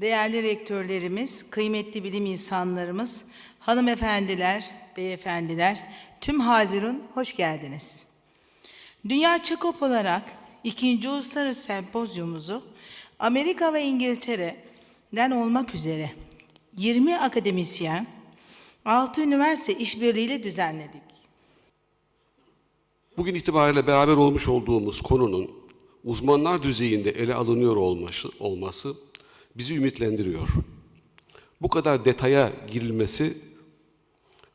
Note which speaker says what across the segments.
Speaker 1: değerli rektörlerimiz, kıymetli bilim insanlarımız, hanımefendiler, beyefendiler, tüm Hazirun hoş geldiniz. Dünya Çakop olarak ikinci uluslararası sempozyumumuzu Amerika ve İngiltere'den olmak üzere 20 akademisyen, 6 üniversite işbirliğiyle düzenledik.
Speaker 2: Bugün itibariyle beraber olmuş olduğumuz konunun uzmanlar düzeyinde ele alınıyor olması, olması bizi ümitlendiriyor. Bu kadar detaya girilmesi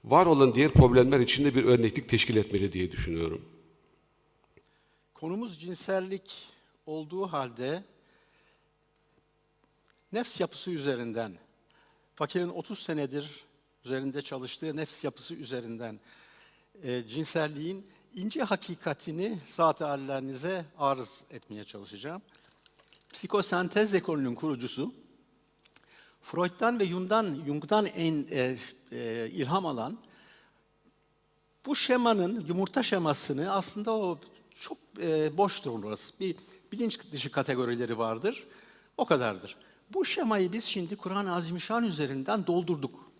Speaker 2: var olan diğer problemler için de bir örneklik teşkil etmeli diye düşünüyorum.
Speaker 3: Konumuz cinsellik olduğu halde nefs yapısı üzerinden, fakirin 30 senedir üzerinde çalıştığı nefs yapısı üzerinden e, cinselliğin ince hakikatini zat hallerinize arız etmeye çalışacağım. Psikosentez ekolünün kurucusu, Freud'dan ve Jung'dan, Jung'dan en, e, e, ilham alan bu şemanın, yumurta şemasını aslında o çok e, boştur orası. Bir bilinç dışı kategorileri vardır. O kadardır. Bu şemayı biz şimdi Kur'an-ı Azimüşşan üzerinden doldurduk.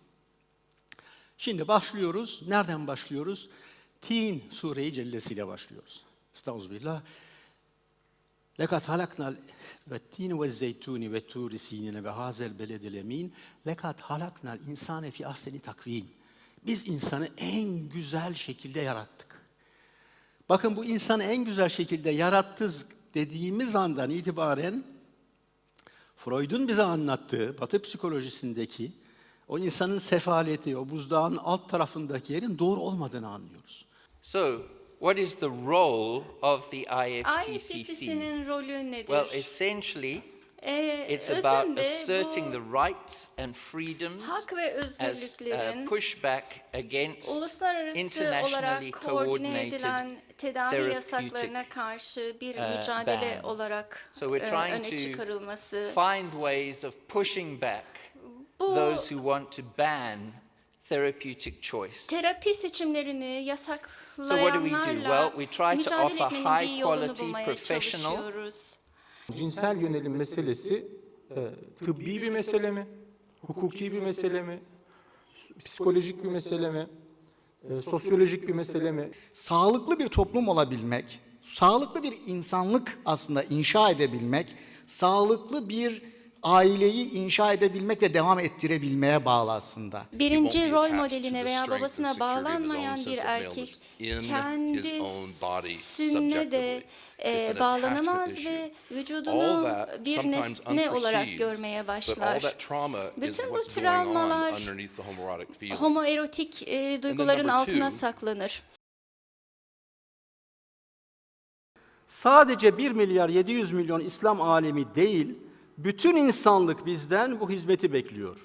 Speaker 3: Şimdi başlıyoruz. Nereden başlıyoruz? Tin sureyi cellesiyle başlıyoruz. Estağfirullah. لَقَدْ halaknal ve tin ve zeytuni ve turi sinine ve hazel beledil emin. لَقَدْ halaknal insane fi ahseni takvim. Biz insanı en güzel şekilde yarattık. Bakın bu insanı en güzel şekilde yarattız dediğimiz andan itibaren Freud'un bize anlattığı Batı psikolojisindeki o insanın sefaleti, o buzdağın alt tarafındaki yerin doğru olmadığını anlıyoruz.
Speaker 4: So, what is the role of the IFTCC?
Speaker 5: IFTCC'nin rolü nedir?
Speaker 4: Well, essentially,
Speaker 5: Ee,
Speaker 4: it's about
Speaker 5: özünde
Speaker 4: asserting the
Speaker 5: bu
Speaker 4: rights and freedoms
Speaker 5: hak ve
Speaker 4: as
Speaker 5: özgürlüklerin
Speaker 4: uh, pushback against
Speaker 5: uluslararası
Speaker 4: internationally
Speaker 5: olarak koordine
Speaker 4: coordinated
Speaker 5: edilen tedavi
Speaker 4: therapeutic
Speaker 5: yasaklarına karşı bir
Speaker 4: uh,
Speaker 5: mücadele
Speaker 4: bans.
Speaker 5: olarak
Speaker 4: So we're
Speaker 5: e,
Speaker 4: trying
Speaker 5: öne
Speaker 4: to
Speaker 5: çıkarılması.
Speaker 4: find ways of pushing back
Speaker 5: Bu
Speaker 4: those who want to ban therapeutic choice.
Speaker 5: terapi seçimlerini
Speaker 4: So what do we do? Well,
Speaker 5: yasaklayanlarla
Speaker 4: we try to
Speaker 5: mücadele
Speaker 4: offer
Speaker 5: etmenin
Speaker 4: high
Speaker 5: bir yolunu
Speaker 4: quality professional
Speaker 5: çalışıyoruz.
Speaker 6: Cinsel yönelim meselesi e, tıbbi bir mesele mi? Hukuki bir mesele mi? Psikolojik bir mesele mi? E, sosyolojik bir mesele mi?
Speaker 7: sağlıklı bir toplum olabilmek, sağlıklı bir insanlık aslında inşa edebilmek, sağlıklı bir aileyi inşa edebilmek ve devam ettirebilmeye bağlı aslında.
Speaker 5: Birinci rol modeline veya babasına bağlanmayan bir erkek kendisine de e,
Speaker 8: an
Speaker 5: bağlanamaz ve vücudunu bir nesne olarak görmeye başlar. Bütün bu travmalar homoerotik e, duyguların altına saklanır.
Speaker 3: Sadece 1 milyar 700 milyon İslam alemi değil, bütün insanlık bizden bu hizmeti bekliyor.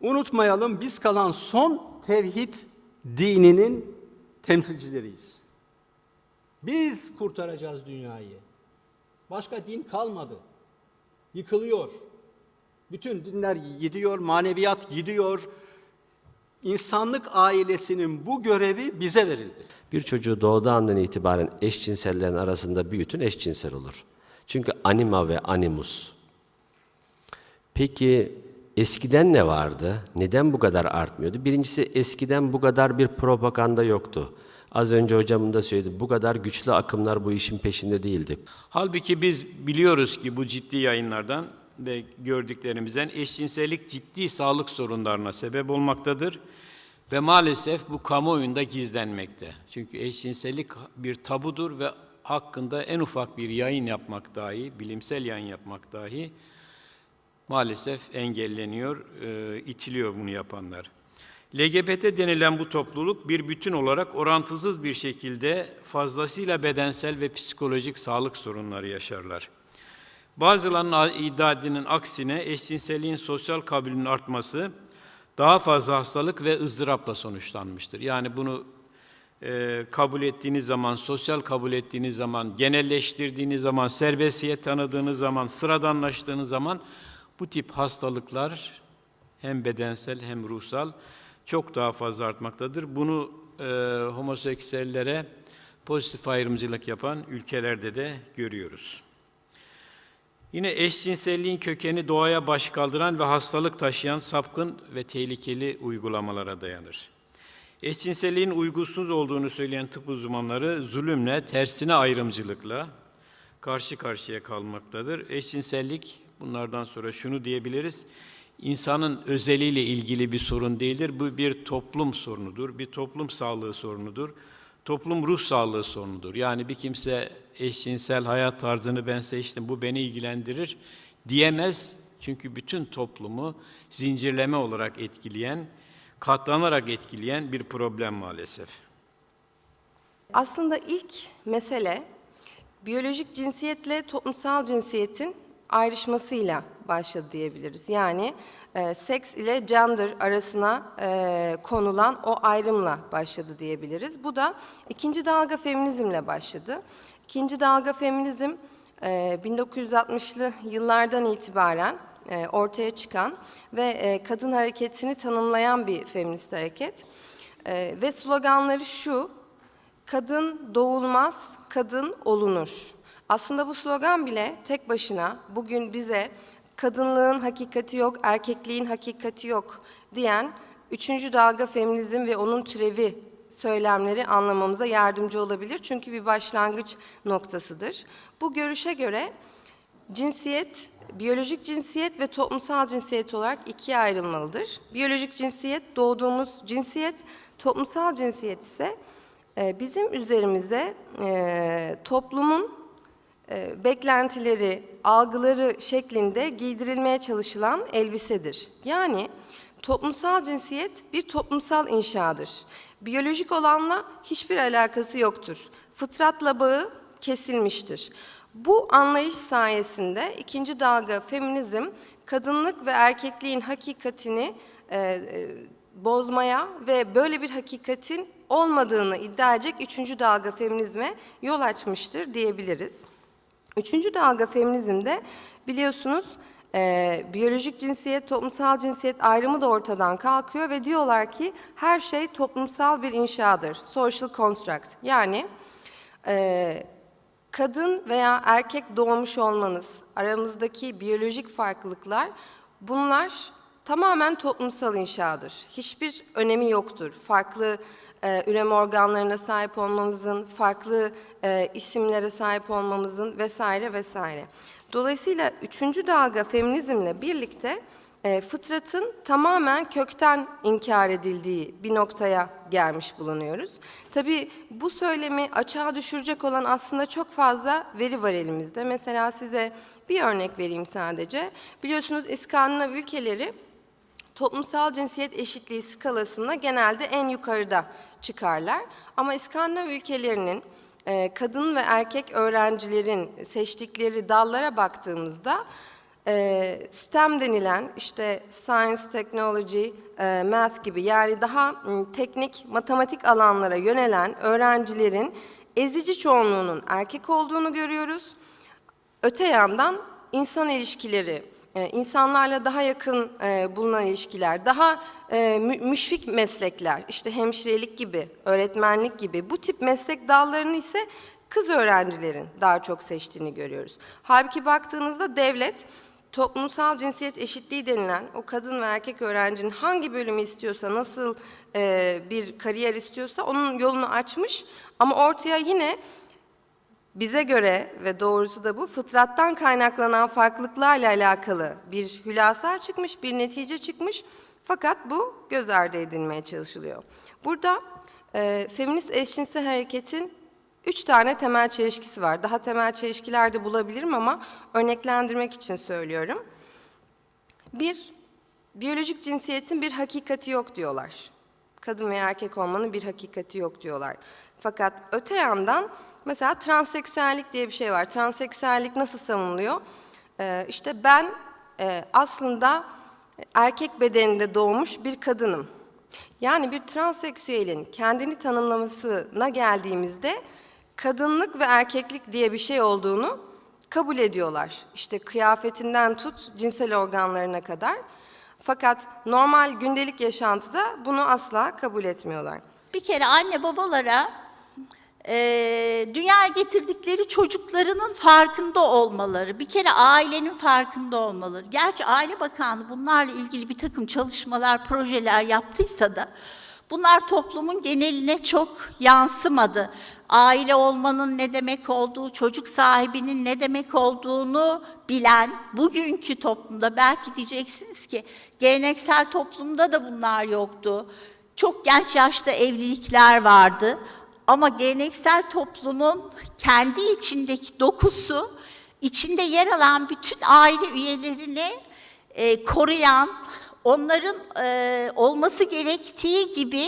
Speaker 3: Unutmayalım biz kalan son tevhid dininin temsilcileriyiz. Biz kurtaracağız dünyayı. Başka din kalmadı. Yıkılıyor. Bütün dinler gidiyor, maneviyat gidiyor. İnsanlık ailesinin bu görevi bize verildi.
Speaker 9: Bir çocuğu doğduğu andan itibaren eşcinsellerin arasında büyütün eşcinsel olur. Çünkü anima ve animus. Peki eskiden ne vardı? Neden bu kadar artmıyordu? Birincisi eskiden bu kadar bir propaganda yoktu. Az önce hocamın da söyledi. Bu kadar güçlü akımlar bu işin peşinde değildi.
Speaker 10: Halbuki biz biliyoruz ki bu ciddi yayınlardan ve gördüklerimizden eşcinsellik ciddi sağlık sorunlarına sebep olmaktadır. Ve maalesef bu kamuoyunda gizlenmekte. Çünkü eşcinsellik bir tabudur ve hakkında en ufak bir yayın yapmak dahi, bilimsel yayın yapmak dahi maalesef engelleniyor, e, itiliyor bunu yapanlar. LGBT denilen bu topluluk bir bütün olarak orantısız bir şekilde fazlasıyla bedensel ve psikolojik sağlık sorunları yaşarlar. Bazılarının iddiadının aksine eşcinselliğin sosyal kabulünün artması daha fazla hastalık ve ızdırapla sonuçlanmıştır. Yani bunu e, kabul ettiğiniz zaman, sosyal kabul ettiğiniz zaman, genelleştirdiğiniz zaman, serbestiyet tanıdığınız zaman, sıradanlaştığınız zaman bu tip hastalıklar hem bedensel hem ruhsal çok daha fazla artmaktadır. Bunu e, homoseksüellere pozitif ayrımcılık yapan ülkelerde de görüyoruz. Yine eşcinselliğin kökeni doğaya baş kaldıran ve hastalık taşıyan sapkın ve tehlikeli uygulamalara dayanır. Eşcinselliğin uygunsuz olduğunu söyleyen tıp uzmanları zulümle, tersine ayrımcılıkla karşı karşıya kalmaktadır. Eşcinsellik bunlardan sonra şunu diyebiliriz. İnsanın özeliyle ilgili bir sorun değildir. Bu bir toplum sorunudur, bir toplum sağlığı sorunudur. Toplum ruh sağlığı sorunudur. Yani bir kimse eşcinsel hayat tarzını ben seçtim, bu beni ilgilendirir diyemez. Çünkü bütün toplumu zincirleme olarak etkileyen, katlanarak etkileyen bir problem maalesef.
Speaker 11: Aslında ilk mesele biyolojik cinsiyetle toplumsal cinsiyetin ayrışmasıyla başladı diyebiliriz. Yani e, seks ile gender arasına e, konulan o ayrımla başladı diyebiliriz. Bu da ikinci dalga feminizmle başladı. İkinci dalga feminizm e, 1960'lı yıllardan itibaren e, ortaya çıkan ve e, kadın hareketini tanımlayan bir feminist hareket. E, ve sloganları şu, Kadın doğulmaz, kadın olunur. Aslında bu slogan bile tek başına bugün bize kadınlığın hakikati yok, erkekliğin hakikati yok diyen üçüncü dalga feminizm ve onun türevi söylemleri anlamamıza yardımcı olabilir. Çünkü bir başlangıç noktasıdır. Bu görüşe göre cinsiyet, biyolojik cinsiyet ve toplumsal cinsiyet olarak ikiye ayrılmalıdır. Biyolojik cinsiyet doğduğumuz cinsiyet, toplumsal cinsiyet ise e, bizim üzerimize e, toplumun e, beklentileri, algıları şeklinde giydirilmeye çalışılan elbisedir. Yani toplumsal cinsiyet bir toplumsal inşadır. Biyolojik olanla hiçbir alakası yoktur. Fıtratla bağı kesilmiştir. Bu anlayış sayesinde ikinci dalga feminizm kadınlık ve erkekliğin hakikatini e, e, bozmaya ve böyle bir hakikatin olmadığını iddia edecek üçüncü dalga feminizme yol açmıştır diyebiliriz. Üçüncü dalga feminizmde biliyorsunuz e, biyolojik cinsiyet, toplumsal cinsiyet ayrımı da ortadan kalkıyor ve diyorlar ki her şey toplumsal bir inşadır, social construct. Yani e, kadın veya erkek doğmuş olmanız, aramızdaki biyolojik farklılıklar bunlar tamamen toplumsal inşadır. Hiçbir önemi yoktur. Farklı e, üreme organlarına sahip olmamızın, farklı e, isimlere sahip olmamızın vesaire vesaire. Dolayısıyla üçüncü dalga feminizmle birlikte e, fıtratın tamamen kökten inkar edildiği bir noktaya gelmiş bulunuyoruz. Tabii bu söylemi açığa düşürecek olan aslında çok fazla veri var elimizde. Mesela size bir örnek vereyim sadece. Biliyorsunuz İskandinav ülkeleri toplumsal cinsiyet eşitliği skalasında genelde en yukarıda çıkarlar. Ama İskandinav ülkelerinin e, kadın ve erkek öğrencilerin seçtikleri dallara baktığımızda e, STEM denilen işte science, technology, e, math gibi yani daha m, teknik, matematik alanlara yönelen öğrencilerin ezici çoğunluğunun erkek olduğunu görüyoruz. Öte yandan insan ilişkileri, e, insanlarla daha yakın e, bulunan ilişkiler, daha e, mü- müşfik meslekler, işte hemşirelik gibi, öğretmenlik gibi bu tip meslek dallarını ise kız öğrencilerin daha çok seçtiğini görüyoruz. Halbuki baktığınızda devlet toplumsal cinsiyet eşitliği denilen o kadın ve erkek öğrencinin hangi bölümü istiyorsa, nasıl e, bir kariyer istiyorsa onun yolunu açmış ama ortaya yine bize göre ve doğrusu da bu fıtrattan kaynaklanan farklılıklarla alakalı bir hülasa çıkmış, bir netice çıkmış. Fakat bu göz ardı edilmeye çalışılıyor. Burada e, feminist eşcinsel hareketin üç tane temel çelişkisi var. Daha temel çelişkiler de bulabilirim ama örneklendirmek için söylüyorum. Bir, biyolojik cinsiyetin bir hakikati yok diyorlar. Kadın veya erkek olmanın bir hakikati yok diyorlar. Fakat öte yandan mesela transseksüellik diye bir şey var. Transseksüellik nasıl savunuluyor? Ee, işte ben e, aslında erkek bedeninde doğmuş bir kadınım. Yani bir transseksüelin kendini tanımlamasına geldiğimizde kadınlık ve erkeklik diye bir şey olduğunu kabul ediyorlar. İşte kıyafetinden tut cinsel organlarına kadar. Fakat normal gündelik yaşantıda bunu asla kabul etmiyorlar.
Speaker 12: Bir kere anne babalara eee dünyaya getirdikleri çocuklarının farkında olmaları, bir kere ailenin farkında olmaları. Gerçi Aile Bakanlığı bunlarla ilgili bir takım çalışmalar, projeler yaptıysa da bunlar toplumun geneline çok yansımadı. Aile olmanın ne demek olduğu, çocuk sahibinin ne demek olduğunu bilen bugünkü toplumda belki diyeceksiniz ki geleneksel toplumda da bunlar yoktu. Çok genç yaşta evlilikler vardı. Ama geleneksel toplumun kendi içindeki dokusu, içinde yer alan bütün aile üyelerini e, koruyan, onların e, olması gerektiği gibi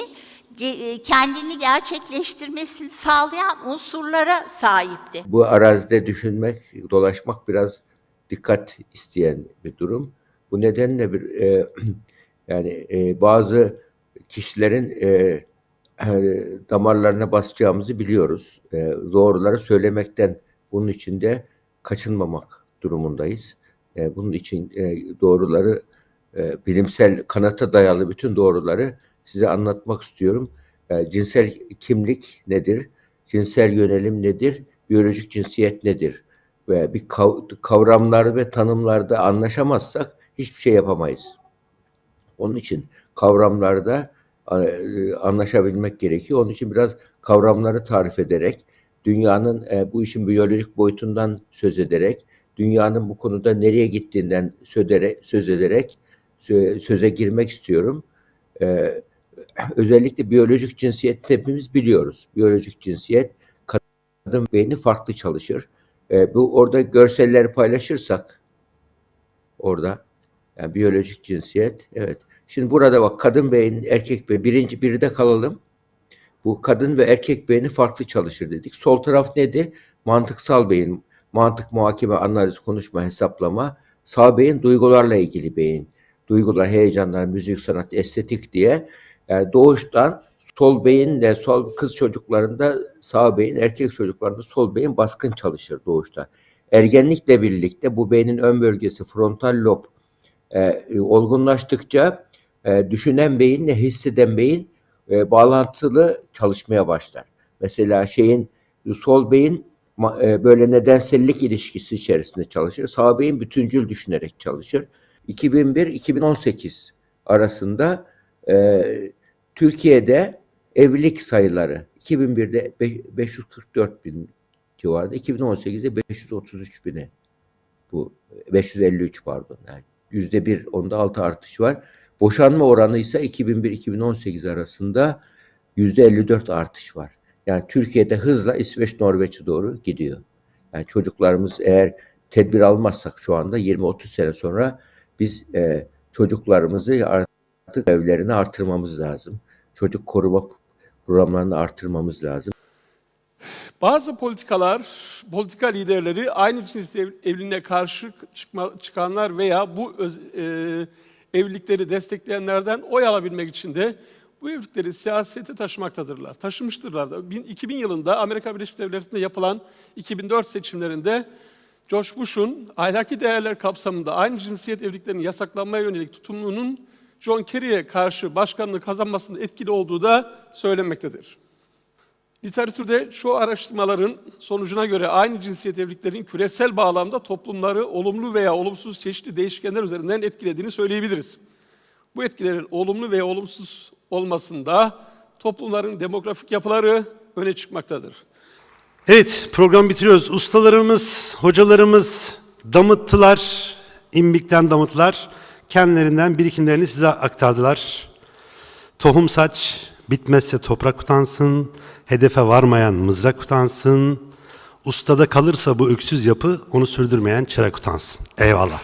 Speaker 12: e, kendini gerçekleştirmesini sağlayan unsurlara sahipti.
Speaker 13: Bu arazide düşünmek, dolaşmak biraz dikkat isteyen bir durum. Bu nedenle bir e, yani e, bazı kişilerin e, e, damarlarına basacağımızı biliyoruz. E, doğruları söylemekten bunun için de kaçınmamak durumundayız. E, bunun için e, doğruları e, bilimsel kanata dayalı bütün doğruları size anlatmak istiyorum. E, cinsel kimlik nedir? Cinsel yönelim nedir? Biyolojik cinsiyet nedir? Ve bir kav- kavramlar ve tanımlarda anlaşamazsak hiçbir şey yapamayız. Onun için kavramlarda e, anlaşabilmek gerekiyor. Onun için biraz kavramları tarif ederek, dünyanın e, bu işin biyolojik boyutundan söz ederek, dünyanın bu konuda nereye gittiğinden söz ederek, söz ederek söze girmek istiyorum. E, özellikle biyolojik cinsiyet hepimiz biliyoruz. Biyolojik cinsiyet kadın beyni farklı çalışır. E, bu orada görselleri paylaşırsak orada yani biyolojik cinsiyet evet. Şimdi burada bak kadın beyin, erkek beyin birinci birde kalalım. Bu kadın ve erkek beyni farklı çalışır dedik. Sol taraf neydi? Mantıksal beyin, mantık, muhakeme, analiz, konuşma, hesaplama. Sağ beyin duygularla ilgili beyin. Duygular, heyecanlar, müzik, sanat, estetik diye. Yani doğuştan sol beyinle sol kız çocuklarında sağ beyin, erkek çocuklarında sol beyin baskın çalışır doğuşta. Ergenlikle birlikte bu beynin ön bölgesi frontal lob e, olgunlaştıkça e, düşünen beyinle hisseden beyin e, bağlantılı çalışmaya başlar. Mesela şeyin sol beyin e, böyle nedensellik ilişkisi içerisinde çalışır. Sağ beyin bütüncül düşünerek çalışır. 2001-2018 arasında e, Türkiye'de evlilik sayıları 2001'de be- 544 bin civarında, 2018'de 533 bine bu 553 pardon yani yüzde bir onda altı artış var. Boşanma oranı ise 2001-2018 arasında yüzde 54 artış var. Yani Türkiye'de hızla İsveç Norveç'e doğru gidiyor. Yani çocuklarımız eğer tedbir almazsak şu anda 20-30 sene sonra biz e, çocuklarımızı artık evlerini artırmamız lazım. Çocuk koruma programlarını artırmamız lazım.
Speaker 14: Bazı politikalar, politika liderleri aynı ev- evliliğine karşı çıkma, çıkanlar veya bu öz- e, evlilikleri destekleyenlerden oy alabilmek için de bu evlilikleri siyasete taşımaktadırlar. Taşımıştırlar da. Bin- 2000 yılında Amerika Birleşik Devletleri'nde yapılan 2004 seçimlerinde George Bush'un ahlaki değerler kapsamında aynı cinsiyet evliliklerinin yasaklanmaya yönelik tutumlunun John Kerry'e karşı başkanlığı kazanmasında etkili olduğu da söylenmektedir. Literatürde çoğu araştırmaların sonucuna göre aynı cinsiyet evliliklerin küresel bağlamda toplumları olumlu veya olumsuz çeşitli değişkenler üzerinden etkilediğini söyleyebiliriz. Bu etkilerin olumlu veya olumsuz olmasında toplumların demografik yapıları öne çıkmaktadır.
Speaker 15: Evet, program bitiriyoruz. Ustalarımız, hocalarımız damıttılar, imbikten damıttılar. Kendilerinden birikimlerini size aktardılar. Tohum saç, bitmezse toprak utansın, hedefe varmayan mızrak utansın, ustada kalırsa bu öksüz yapı, onu sürdürmeyen çırak utansın. Eyvallah.